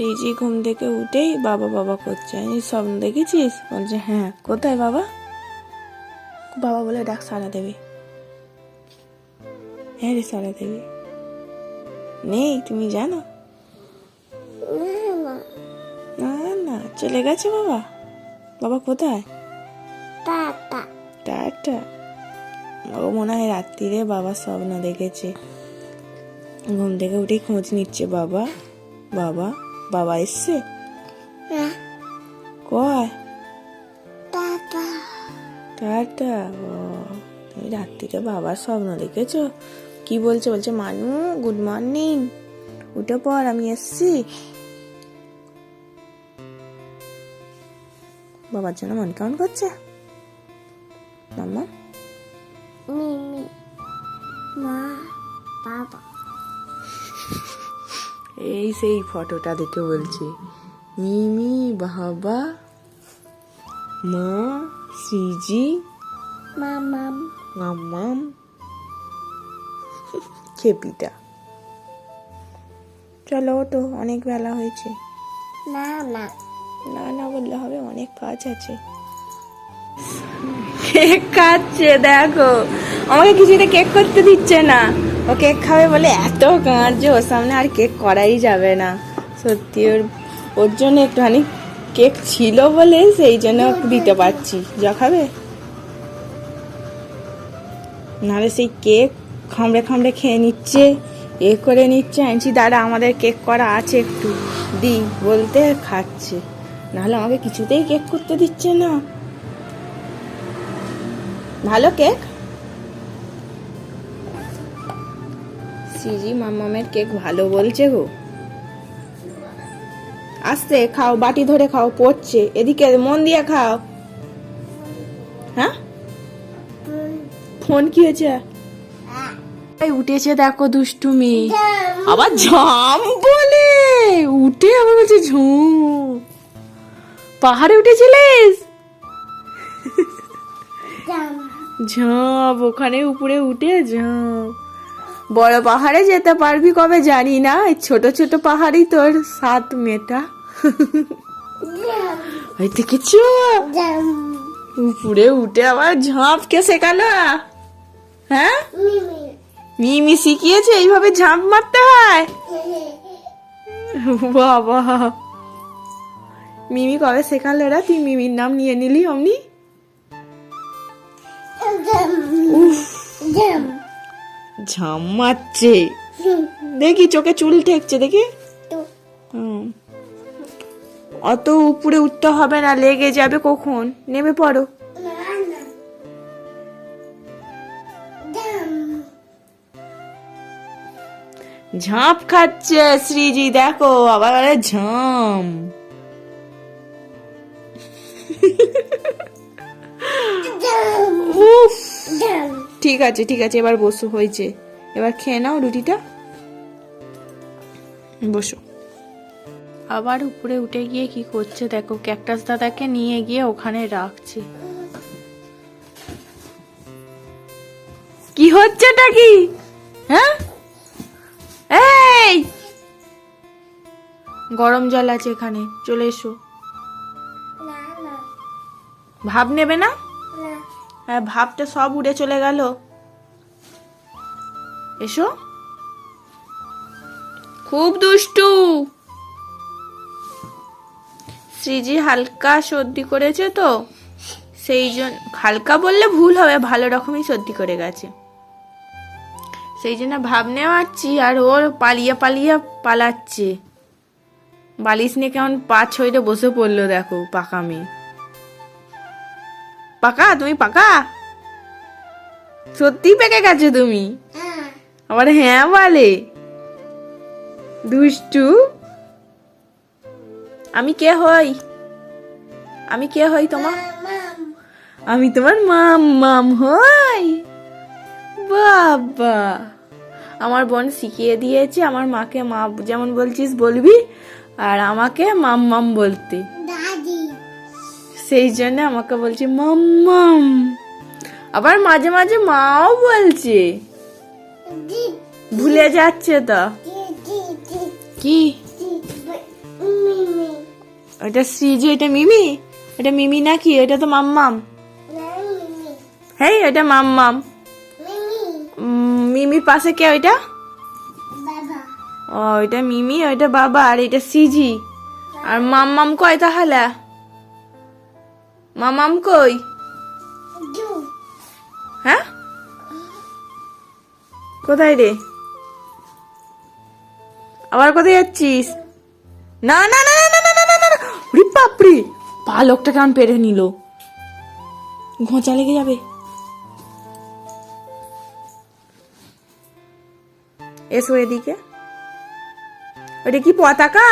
শ্রীজি ঘুম থেকে উঠেই বাবা বাবা করছে। আমি স্বপ্ন দেখেছিস? বলছে হ্যাঁ কোথায় বাবা? বাবা বলে ডাক সারা দেবে। হ্যাঁ রে সারা দেবে। নেই তুমি জানো? না না চলে গেছে বাবা। বাবা কোথায়? টাটা। টাটা? ও মনে হয় রাত্রিরে বাবা স্বপ্ন দেখেছে। ঘুম থেকে উঠেই খোঁজ নিচ্ছে বাবা। বাবা? বাবা এসছে? কয়? টাটা। ও তুমি রাত্রিরে বাবার স্বপ্ন দেখেছ? কি বলছে? বলছে মানু গুড মর্নিং উঠে পর আমি এসছি। বাবার জন্য মন কেমন করছে? মাম্মা? সেই ফটোটা দেখে বলছি মিমি বাবা মা সিজি মামাম মাম্মাম খেপিটা। চলো তো অনেক বেলা হয়েছে। না না। না না বললে হবে অনেক কাজ আছে। কেক দেখো। আমাকে কিছুতে কেক করতে দিচ্ছে না। ও কেক খাবে বলে এত কাঁদছে, ওর সামনে আর কেক করাই যাবে না। সত্যি, ওর ওর জন্য একটুখানি কেক ছিল বলে সেই জন্য দিতে পারছি। যা খাবে? নাহলে সেই কেক খামড়ে খামড়ে খেয়ে নিচ্ছে, এ করে নিচ্ছে, আনছি দাদা আমাদের কেক করা আছে একটু দি বলতে খাচ্ছে। নাহলে আমাকে কিছুতেই কেক করতে দিচ্ছে না। ভালো কেক? সিজি মামামের কেক ভালো বলছে গো। আস্তে খাও বাটি ধরে খাও পড়ছে। এদিকে মন দিয়ে খাও। হ্যাঁ? ফোন কি হয়েছে? উঠেছে দেখো দুষ্টুমি। আবার ঝাম বলে। উঠে আবার বলছে ঝুম। পাহাড়ে উঠেছিলিস? ঝাঁপ ওখানে উপরে উঠে ঝাঁপ বড় পাহাড়ে যেতে পারবি কবে জানি না? ছোট ছোট পাহাড়ই তোর সাত মেটা। ওই উপরে উঠে আবার ঝাঁপ কে শেখালো। হ্যাঁ? মিমি শিখিয়েছে এইভাবে ঝাঁপ মারতে হয়? বাবা। মিমি কবে শেখালো রা? তুই মিমির নাম নিয়ে নিলি অমনি? ঝাম মারছে। দেখি চোখে চুল ঠেকছে দেখি। হুম। অত উপরে উঠতে হবে না লেগে যাবে কখন? নেমে পড়ো। ঝাঁপ খাচ্ছে শ্রীজি দেখো আবার বলে ঝাম। উফ। ঠিক আছে ঠিক আছে এবার বসো হয়েছে। এবার খেয়ে নাও রুটিটা। বসো। আবার উপরে উঠে গিয়ে কি করছে দেখো ক্যাকটাস দাদাকে নিয়ে গিয়ে ওখানে রাখছে। কি হচ্ছেটা কি? হ্যাঁ? এই! গরম জল আছে এখানে চলে এসো। ভাব নেবে না। ভাবটা সব উড়ে চলে গেল। এসো। খুব দুষ্টু। শ্রীজি হালকা সর্দি করেছে তো, সেই জন্য হালকা বললে ভুল হবে, ভালো রকমই সর্দি করে গেছে। সেই জন্য ভাব নেওয়াচ্ছি আর ওর পালিয়ে পালিয়ে পালাচ্ছে। বালিশ নিয়ে কেমন পা ছইরে বসে পড়ল দেখো, পাকা মেয়ে। পাকা? তুমি পাকা? সত্যি পেকে গেছো তুমি? আবার হ্যাঁ বলে। দুষ্টু, আমি কে হই? আমি কে হই তোমার আমি তোমার মাম মাম হই। বাবা, আমার বোন শিখিয়ে দিয়েছে, আমার মাকে মা যেমন বলছিস বলবি, আর আমাকে মাম মাম বলতে। সেই জন্য আমাকে বলছে মাম্মাম আবার মাঝে মাঝে মাও বলছে। ভুলে যাচ্ছে তো। কি? ওটা শ্রীজি, এটা মিমি? এটা মিমি নাকি? এটা তো মাম্মাম মিমি। হেই, এটা মাম্মাম মিমি। মিমির পাশে কে ওইটা? ও এটা মিমি, ওইটা বাবা, আর এটা সিজি আর মাম্মাম কয় তাহলে? মামাম কই? হ্যাঁ? কোথায় রে? আবার কোথায় যাচ্ছিস? না না না না না না না না ওরে পা লোকটা কেমন পেরে নিল। ঘোঁচা লেগে যাবে। এসো এদিকে। ওটা কি পতাকা?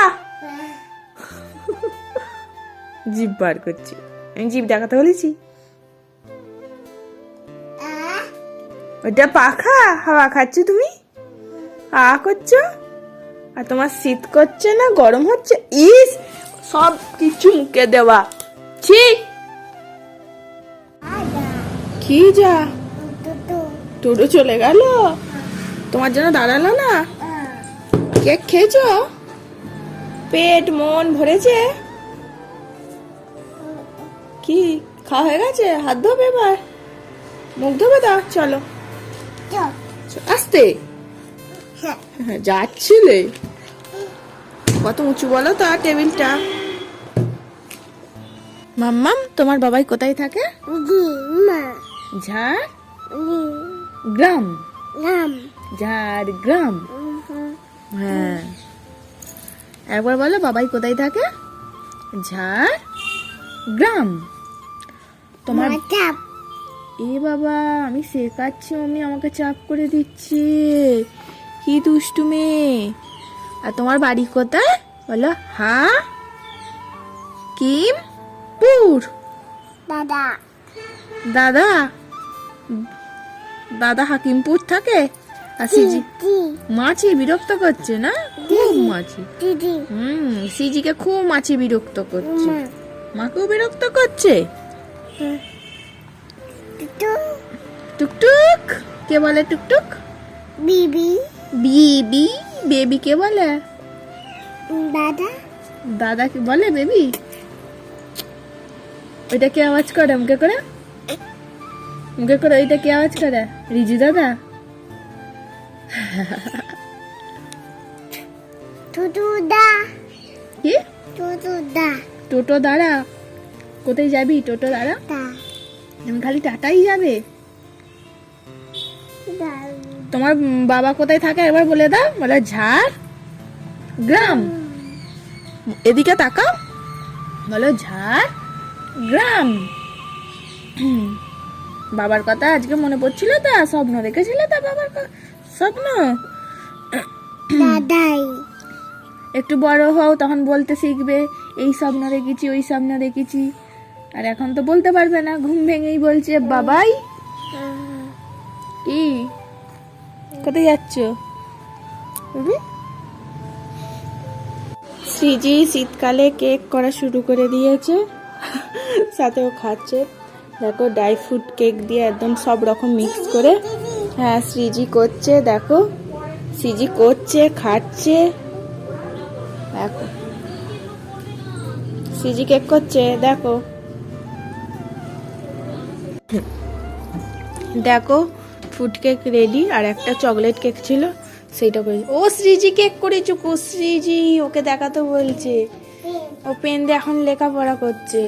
জিভ বার করছি। আমি জিভ দেখাতে বলেছি। ওটা পাখা, হাওয়া খাচ্ছ তুমি? আ করছ? আর তোমার শীত করছে না, গরম হচ্ছে? ইস, সব কিছু মুখে দেওয়া। ছি! কি যা? টোটো চলে গেল? তোমার জন্য দাঁড়াল না? কেক খেয়েছো? পেট মন ভরেছে? কি খাওয়া হয়ে গেছে? হাত ধোবে এবার? মুখ ধোবে দা চলো। আসতে। হ্যাঁ। হ্যাঁ, যাচ্ছিলে। কত উঁচু বলো তো টেবিলটা। মাম্মাম তোমার বাবাই কোথায় থাকে? জি মা ঝাড় গ্রাম। নাম ঝাড় গ্রাম। হ্যাঁ। একবার বলো বাবাই কোথায় থাকে? ঝাড় গ্রাম। তোমার চাপ। এ বাবা আমি শেখাচ্ছি অমনি আমাকে চাপ করে দিচ্ছে। কি দুষ্টু মেয়ে। আর তোমার বাড়ি কোথায়? বলো হা কিম? পুর। দাদা। দাদা? দাদা হাকিমপুর থাকে? আর সিজি মাছি বিরক্ত করছে না? খুব মাছি। হুম সিজিকে খুব মাছি বিরক্ত করছে। মাকেও বিরক্ত করছে? টুকটুক? কে বলে টুকটুক? বিবি। বিবি? বেবি কে বলে? দাদা। দাদা কি বলে বেবি? ওইটা কে আওয়াজ করে? মুখে করে? মুখে করে ওইটা কে আওয়াজ করে? রিজু দাদা? টুটু দা কি? টুটু দা টোটো দাঁড়া কোথায় যাবি টোটো দাঁড়া দা তুমি খালি টাটাই যাবে। তোমার বাবা কোথায় থাকে একবার বলে দাও বলে ঝাড় গ্রাম। এদিকে তাকাও বলো ঝাড় গ্রাম। বাবার কথা আজকে মনে পড়ছিল তা স্বপ্ন দেখেছিলে তা বাবার স্বপ্ন। দাদাই। একটু বড় হও তখন বলতে শিখবে এই স্বপ্ন দেখেছি ওই স্বপ্ন দেখেছি। আর এখন তো বলতে পারবে না, ঘুম ভেঙেই বলছে, বাবাই! কি? কোথায় যাচ্ছ? শ্রীজি শীতকালে কেক করা শুরু করে দিয়েছে। সাথে ও খাচ্ছে। দেখো, ড্রাই ফ্রুট কেক দিয়ে একদম সব রকম মিক্স করে। হ্যাঁ শ্রীজি করছে, দেখো। শ্রীজি করছে, খাচ্ছে। দেখো। শ্রীজি কেক করছে, দেখো। দেখো ফুড কেক রেডি আর একটা চকলেট কেক ছিল, সেইটা করে ও, শ্রীজি কেক করেছ শ্রীজি, ওকে দেখাতে বলছে। ও পেন দিয়ে এখন লেখাপড়া করছে।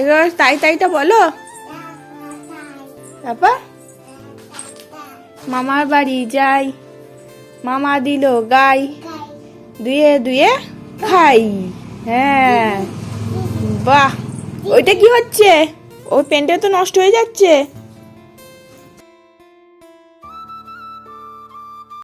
এবার তাই তাইটা বলো? তারপর? মামার বাড়ি যাই, মামা দিল গাই দুয়ে দুয়ে খাই। হ্যাঁ বাহ। ওইটা কি হচ্ছে? ওই পেনটা তো নষ্ট হয়ে যাচ্ছে।